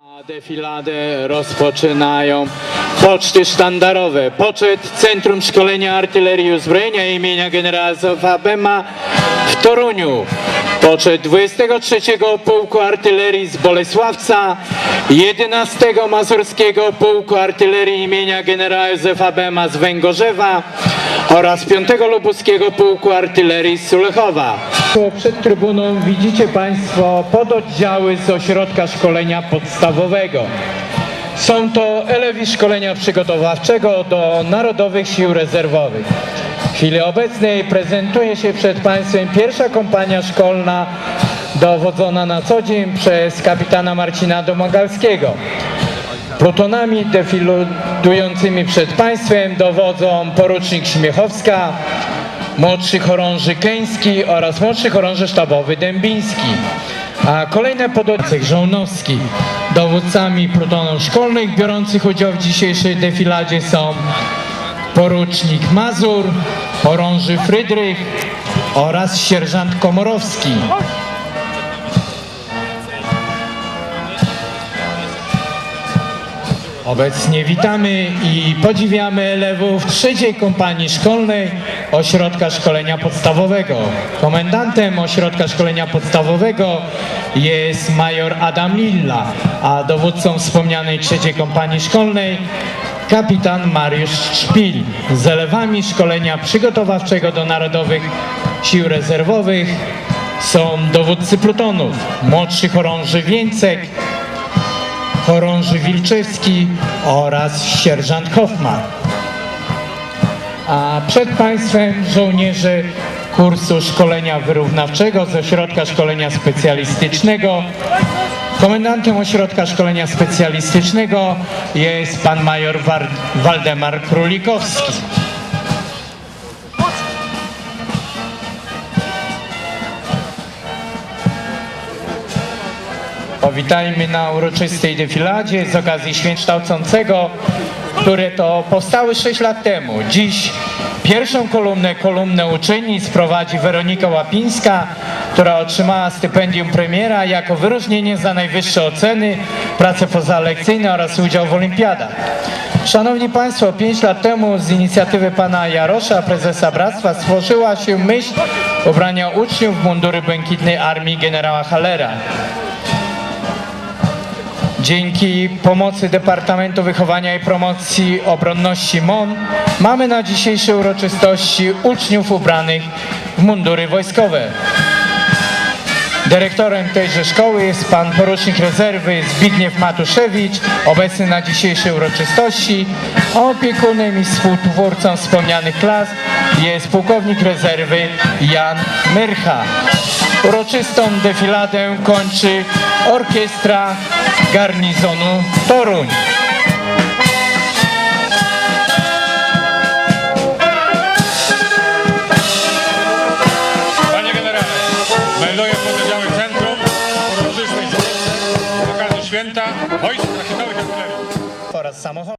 A Defiladę rozpoczynają poczty sztandarowe. Poczet Centrum Szkolenia Artylerii Uzbrojenia imienia generała Zofa Bema w Toruniu. Poczet 23 Pułku Artylerii z Bolesławca, 11 Mazurskiego Pułku Artylerii imienia generała Józefa Bema z Węgorzewa oraz 5 Lubuskiego Pułku Artylerii z Sulechowa. Przed trybuną widzicie Państwo pododdziały z ośrodka szkolenia podstawowego. Są to elewi szkolenia przygotowawczego do Narodowych Sił Rezerwowych. W chwili obecnej prezentuje się przed Państwem pierwsza kompania szkolna dowodzona na co dzień przez kapitana Marcina Domagalskiego. Plutonami defilującymi przed Państwem dowodzą porucznik Śmiechowska, młodszy chorąży Keński oraz młodszy chorąży sztabowy Dębiński. A kolejne pododcech Żołnowski. Dowódcami plutonów szkolnych biorących udział w dzisiejszej defiladzie są porucznik Mazur, chorąży Frydrych oraz sierżant Komorowski. Obecnie witamy i podziwiamy elewów trzeciej kompanii szkolnej Ośrodka Szkolenia Podstawowego. Komendantem Ośrodka Szkolenia Podstawowego jest major Adam Lilla, a dowódcą wspomnianej trzeciej kompanii szkolnej kapitan Mariusz Szpil. Z elewami szkolenia przygotowawczego do Narodowych Sił Rezerwowych są dowódcy plutonów, młodszy chorąży Wieńcek, chorąży Wilczewski oraz sierżant Hoffman. A przed Państwem żołnierze kursu szkolenia wyrównawczego z Ośrodka Szkolenia Specjalistycznego. Komendantem Ośrodka Szkolenia Specjalistycznego jest pan major Waldemar Królikowski. Powitajmy na uroczystej defiladzie z okazji święta kształcącego, które to powstały 6 lat temu. Dziś pierwszą kolumnę, kolumnę uczennic prowadzi Weronika Łapińska, która otrzymała stypendium premiera jako wyróżnienie za najwyższe oceny, prace pozalekcyjne oraz udział w olimpiadach. Szanowni Państwo, 5 lat temu z inicjatywy pana Jarosza, prezesa Bractwa, stworzyła się myśl ubrania uczniów w mundury błękitnej armii generała Hallera. Dzięki pomocy Departamentu Wychowania i Promocji Obronności MON mamy na dzisiejszej uroczystości uczniów ubranych w mundury wojskowe. Dyrektorem tejże szkoły jest pan porucznik rezerwy Zbigniew Matuszewicz, obecny na dzisiejszej uroczystości, opiekunem i współtwórcą wspomnianych klas jest pułkownik rezerwy Jan Myrcha. Uroczystą defiladę kończy orkiestra garnizonu Toruń. Panie generale, melduję pododdziały centrum uroczystej okazji święta wojsk rakietowych artylerii. oraz samochód.